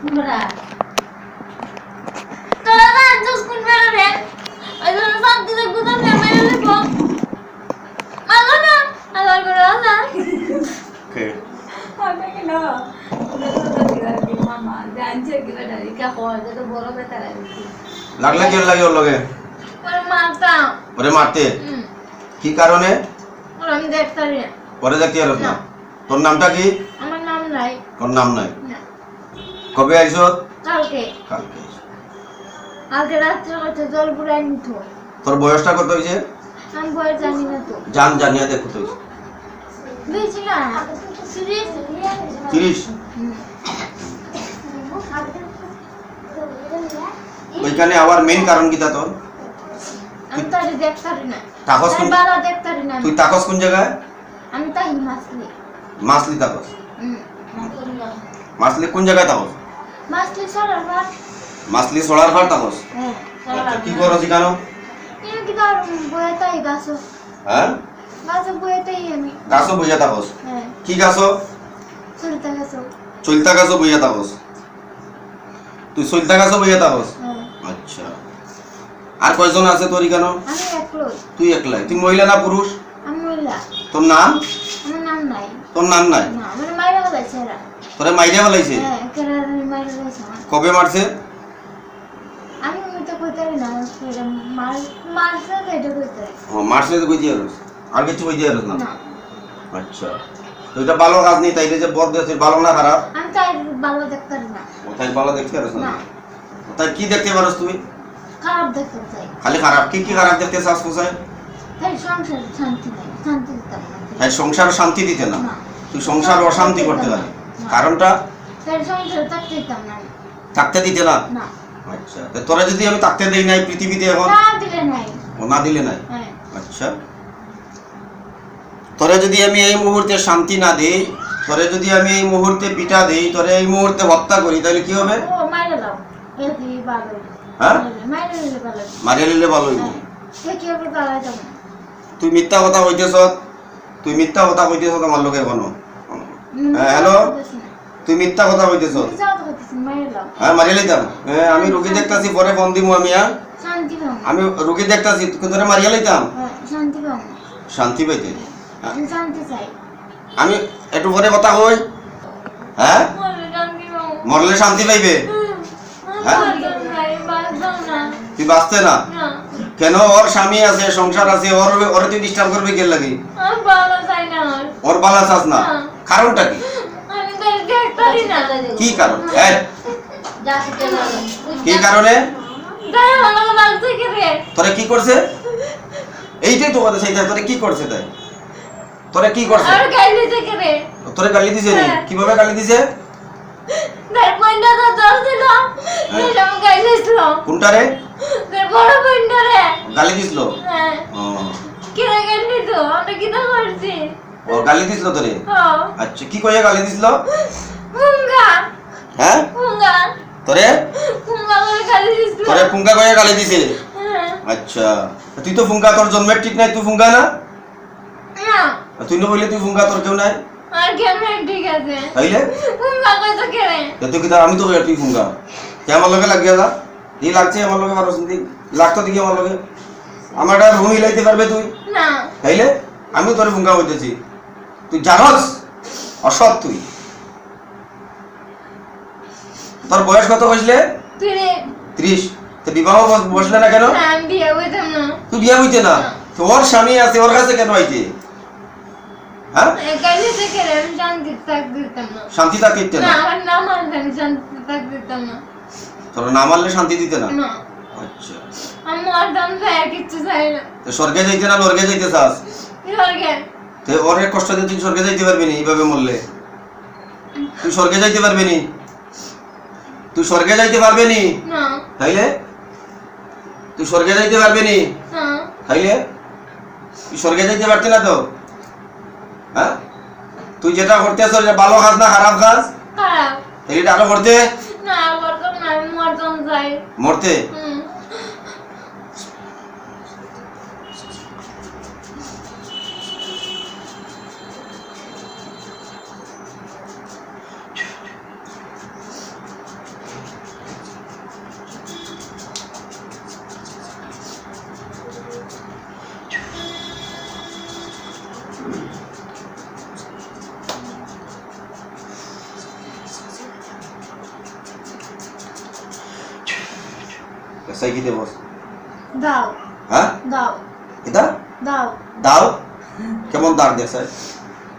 তোরা তোরা না জুস কোন রে ওই জন্য শান্তি দেখব তো না মেরে দেবো মাগো না আবার করে না কে লাগলে কেন লাগে ওর লগে? ওরে মারতে? কি কারণে? ওর আমি দেখতে। তোর নামটা কি? আমার নাম নাই। তোর নাম নাই। কবে আইস কালকে। কালকে আইছো। কালকে রাত্রে হচ্ছে জল পুরাই নিত। তোর বয়সটা কত হয়েছে? আমি ভয় জানি না তো। জান জানিয়া দেখ হয়েছে। বুঝছি না। সিরিয়াস তিরিশ? ওইখানে আবার মেইন কারণ কিটা তোর? আমি তারে দেখতে পারি না। তাকস কোন বালা দেখতে পারি না তুই তাকস কোন জায়গায়? আমি তাই মাসলি মাসলি তাকস মাসলি কোন জায়গায় তাকস মাসলি সরার পর মাসলি সোলার ঘর তাকস হ্যাঁ আচ্ছা, কি করো শিখানো? কিন্তু কি তার বয়ে তাই গাছো হ্যাঁ? গাছো বয়ে তাই আমি। গাছও বইয়া হ্যাঁ। কি গাছও? চলতে গাছো চলতা গাছও বইয়া তাকস তুই চলতা গাছও বইয়া হ্যাঁ। আচ্ছা। আর কয়জন আছে তোর কেন আমি একলোই। তুই একলাই। তুই মহিলা না পুরুষ? আমি মহিলা। তোর নাম? আমার নাম নাই। তোর নাম নাই? না আমার মায়েরা গেছে তোরে মাইরে ফেলাইছে? হ্যাঁ কবে মারছে? আমি তো কইতে পারি না মার মারছে তো এটা কইতে ও মারছে তো কই দিয়ে আর কিছু কই দিয়ে না? আচ্ছা। তো এটা ভালো কাজ নেই তাইলে যে বদ দিয়েছে ভালো না খারাপ? আমি তাই ভালো দেখতে পারি না। ও তাই ভালো দেখতে পারছ না? তাই কি দেখতে পারছ তুই খারাপ দেখতে চাই। খালি খারাপ। কি কি খারাপ দেখতে চাস কোথায় তাই সংসার শান্তি নাই শান্তি দিতাম না। তাই সংসার শান্তি দিতে না? তুই সংসার অশান্তি করতে পারি কারণটা? থাকতে দিতে না? আচ্ছা তোরা যদি আমি থাকতে দেই নাই পৃথিবীতে এখন? ও না দিলে নাই? হ্যাঁ। আচ্ছা। তোরে যদি আমি এই মুহূর্তে শান্তি না দেই তোরে যদি আমি এই মুহূর্তে পিটা দেই তোরে এই মুহূর্তে হত্যা করি তাহলে কি হবে? হ্যাঁ? মারিয়া নিলে ভালো হইব। হ্যাঁ। তুই মিথ্যা কথা কইতেছ? তুই মিথ্যা কথা কইতেছ আমার লোকে কোনো হুম, হ্যাঁ, hello? তুই মিথ্যা কথা মাইরে হ্যাঁ মারিয়া লইতাম হ্যাঁ আমি রুগী দেখতাছি পরে ফোন দিমু আমি হ্যাঁ? আমি রুগী দেখতাছি তুই তোরে মারিয়া লইতাম। হ্যাঁ শান্তি পাইতে। হ্যাঁ, আমি একটু পরে কথা কই। হ্যাঁ? মরলে শান্তি পাইবে। হ্যাঁ? তুই বাঁচতে না? কেন? ওর স্বামী আছে সংসার আছে ওর ওরে তুই ডিস্টার্ব করবে কে লাগি? ওর বালা চাস না। না। কারণটা কি? কি কারণ? কি কারণে? তোরে কি করছে? এইটাই তো কথা সেইটা তোরে কি করছে তাই? তোরে কি করছে? তোরে গালি দিছে নি? হ্যাঁ। কীভাবে গালি দিছে? গালি দিছিল। গেলি তোরে? হ্যাঁ। আচ্ছা কি কইয়া গালি দিছিল? হ্যাঁ? তোরে? করে তোরে ফুঙ্কা কইয়া গালি দিছে? হ্যাঁ। আচ্ছা। তুই তো ফুঙ্কা তোর জন্মের ঠিক নাই তুই ফুঙ্কা না? তুই না বললে তুই ফুঙ্কা তোর কেউ নাই? কেরে আমি তো তুই ফুঙ্কা কে আমার লগে লাগিয়া যা। এই লাগছে আমার লগে পারছ দি লাগতো দেখি আমার লগে। আমার একটা রুম হিলাইতে পারবে তুই? না। তাইলে? আমি তোরে ফুঙ্কা হইতেছি তুই জানস? অসৎ তুই। তোর বয়স কত বসলে? ত্রিশ। তো বিবাহ বসলে না কেন? তুই বিয়ে হইতে না? তো ওর স্বামী আছে ওর কাছে কেন আইতে হ্যাঁ? শান্তি না। তোর মারলে শান্তি দিতে না? আচ্ছা। তো স্বর্গে যাইতে না নর্গে যাইতে চাস? তো ওরে কষ্ট দিয়ে তুই স্বর্গে যাইতে পারবি নি এইভাবে মরলে। তুই স্বর্গে যাইতে পারবি নি? তুই স্বর্গে যাইতে পারবে নি? তাইলে? তুই স্বর্গে যাইতে পারবে নি? তাইলে? তুই স্বর্গে যাইতে পারতি না তো? হ্যাঁ? তুই যেটা করতে আসো এটা ভালো কাজ না খারাপ কাজ? খারাপ। তাহলে এটা আরও করতে? না করতাম না মরতে যাই মরতে? মরতে দাও হ্যাঁ দাও এটা দাও দাও কেমন দাগ দেখায়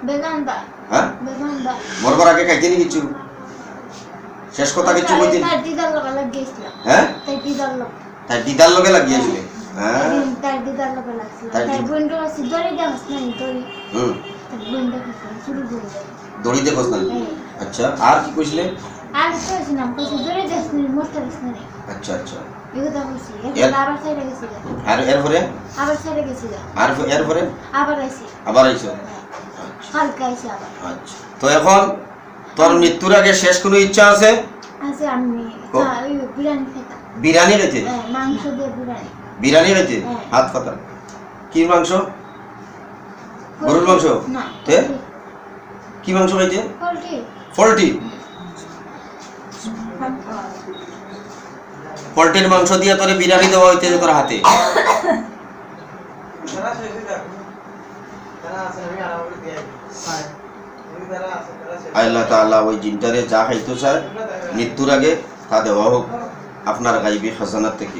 বেগান দা হ্যাঁ বেগান দা মরবার আগে খাইতে নি কিছু শেষ কথা কিছু কইতে নি? তার দিদার লগে লাগিয়েছিলাম হ্যাঁ তাই দিদার লগে তাই দিদার লগে লাগিয়েছিলে হ্যাঁ তার দিদার লগে লাগছিল তার তাই দি- বন্ধু আছে দড়ি দেখাস না দড়ি হুম তার বন্ধু দেখাস শুরু করে দড়ি দেখোস না। আচ্ছা আর কি কইছিলে আর কইছিলাম কইছি দড়ি দেখাস না মস্ত দেখাস না আচ্ছা আচ্ছা। এগুলো কইছি এর- আবার সাইডে গেছি আর এরপরে? আবার সাইডে গেছি আর এরপরে? আবার আইছি আবার আইছো? কালকে আইছি আবার আচ্ছা। তো এখন তোর মৃত্যুর আগে শেষ কোনো ইচ্ছা আছে? আমি বিরিয়ানি খেতে মাংস দিয়ে বিরিয়ানি বিরিয়ানি খেতে। হাত পাতা? কি মাংস? গরুর মাংস? না। কি মাংস খাইতে পোলট্রি। পোলট্রি? পোলট্রির মাংস দিয়ে তোরে বিরিয়ানি দেওয়া হইতেছে তোর হাতে। আল্লাহ তাআলা ওই জিনটারে যা খাইতো চায় মৃত্যুর আগে তা দেওয়া হোক, আপনার গাইবি খাজানার থেকে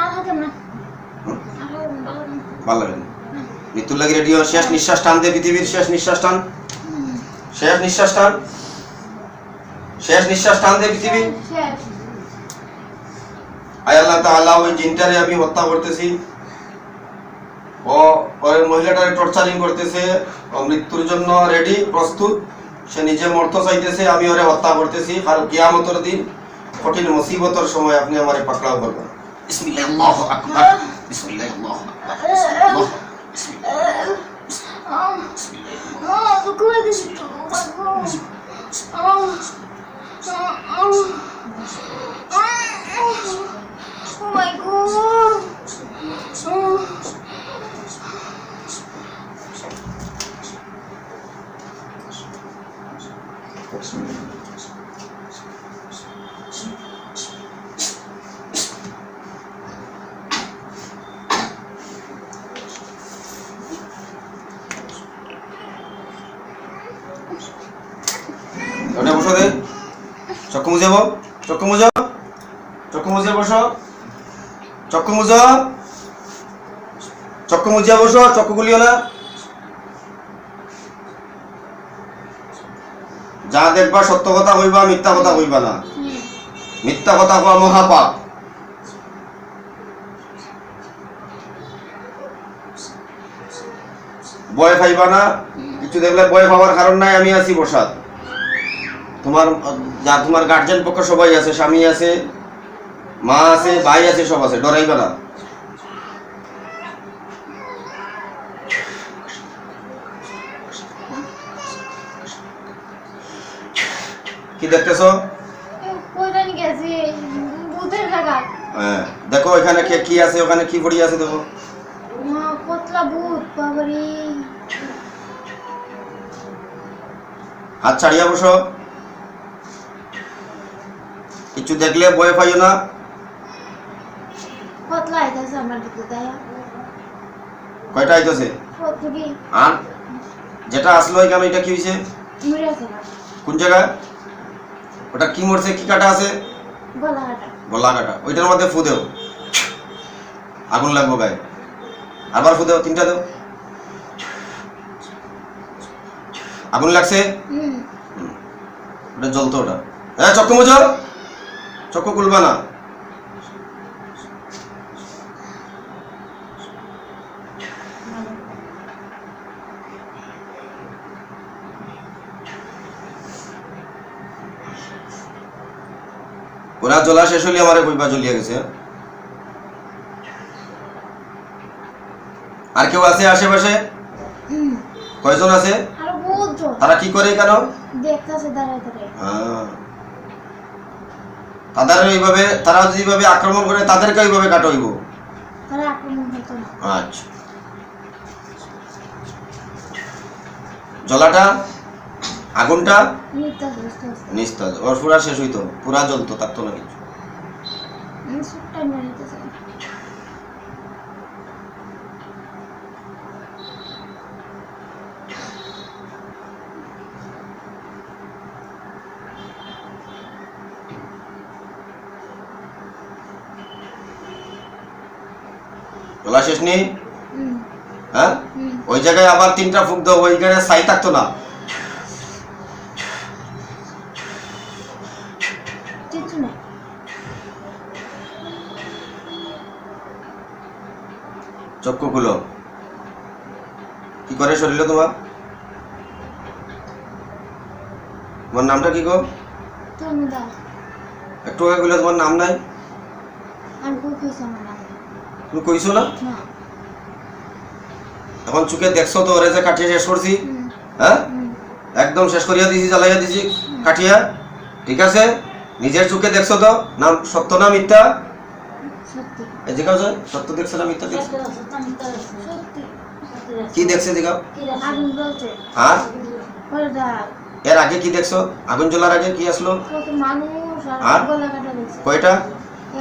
আর খাতাম না হুম? আর খাতাম না, মৃত্যুর লাগে রেডি শেষ নিঃশ্বাস টান দে পৃথিবীর, শেষ নিঃশ্বাস টান। শেষ নিঃশ্বাস টান। শেষ নিঃশ্বাস টান দে পৃথিবী। আয় আল্লাহ ওই জিনটারে আমি হত্যা করতেছি। ও ওই মহিলাটারে টর্চারিং করতেছে। ও মৃত্যুর জন্য রেডি প্রস্তুত। সে নিজে মরতে চাইতেছে, আমি ওরে হত্যা করতেছি। কারণ কিয়ামতের দিন, কঠিন মুসিবতের সময় আপনি আমারে পাকড়াও করবেন। বিসমিল্লাহ, আল্লাহু আকবার, বিসমিল্লাহ, আল্লাহু আকবার। Oh my god. মুজাব চক্ষু মুজাব চক্ষু মুজে বসো। চক্ষু মুজ চক্ষু মুজিয়া বসো, চক্ষু খুলিও না। যা দেখবা সত্য কথা কইবা মিথ্যা কথা কইবা না। মিথ্যা কথা কওয়া মহাপাপ। ভয় পাইবা না? কিছু দেখলে ভয় পাওয়ার কারণ নাই, আমি আছি বসাত। তোমার যা তোমার গার্জেন পক্ষ সবাই আছে স্বামী আছে মা আছে ভাই আছে সব আছে ডরাইবা না। কি দেখতেছো? হ্যাঁ দেখো এখানে কে কি আছে ওখানে কি পড়ি আছে দেখো। হাত ছাড়িয়া বসো। কিছু দেখলে ভয় পাইও না। কতলা আইতাছে আমার দিকে দয়া কয়টা আইতেছে? আর যেটা আসলো এখানে এটা কি না কোন জায়গায় ওটা কি মরছে কি কাটা আছে? গলা কাটা ওইটার মধ্যে ফু দেও। আগুন লাগবো গায়ে। আবার ফু দেও তিনটা দেও। আগুন লাগছে? হুম। ওটা জ্বলতো ওটা। হ্যাঁ চক্ষু মুজো চক্ষু খুলবা না। ওরা জ্বলা শেষ হলে আমারে কইবা জ্বলিয়া গেছে। আর কেউ আছে আশেপাশে? কয়জন আছে? তারা কি করে কেন দেখতাছে দাঁড়ায় দাঁড়ায়। হ্যাঁ। তাদের এইভাবে তারা যেভাবে আক্রমণ করে তাদেরকে ওইভাবে কাটাইব। তারা আচ্ছা। জলাটা আগুনটা? নিস্তাজ ওর পুরা শেষ হইতো পুরা জ্বলতো থাকতো না কিছু। জ্বলা শেষ নেই? হ্যাঁ? ওই জায়গায় আবার তিনটা ফুক দাও ওইখানে সাই থাকতো না। চক্ষু খুলো। কি করে শরীরে তোমার? তোমার নামটা কি গো? একটু আগে তোমার নাম নাই আর কই কইছ আমার নাম তুমি কইছো না? এখন চোখে দেখছ তো ওরে যে কাটিয়ে শেষ করছি হ্যাঁ? একদম শেষ করিয়া দিছি জ্বালাইয়া দিছি কাটিয়া। ঠিক আছে? নিজের চোখে দেখছ তো? নাম সত্য না মিথ্যা? সত্যি। এই জিগাও যে সত্য দেখছ না মিথ্যা দেখছ? কি দেখছে জিগাও আগুন জ্বলছে। আর পরে এর আগে কি দেখছ? আগুন জ্বলার আগে কি আসলো? কত মানুষ আর? দেখছে। কয়টা?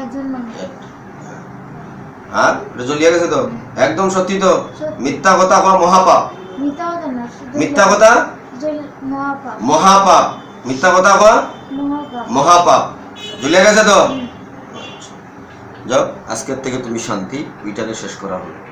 একজন মানুষ। হ্যাঁ এটা জ্বলিয়া গেছে তো? একদম সত্যি তো? মিথ্যা কথা বা মহাপাপ? মিথ্যা কথা মহাপাপ। মিথ্যা কথা বা মহাপাপ। মহাপাপ। গেছে তো? যাও আজকের থেকে তুমি শান্তি উইটাকে শেষ করা হলো।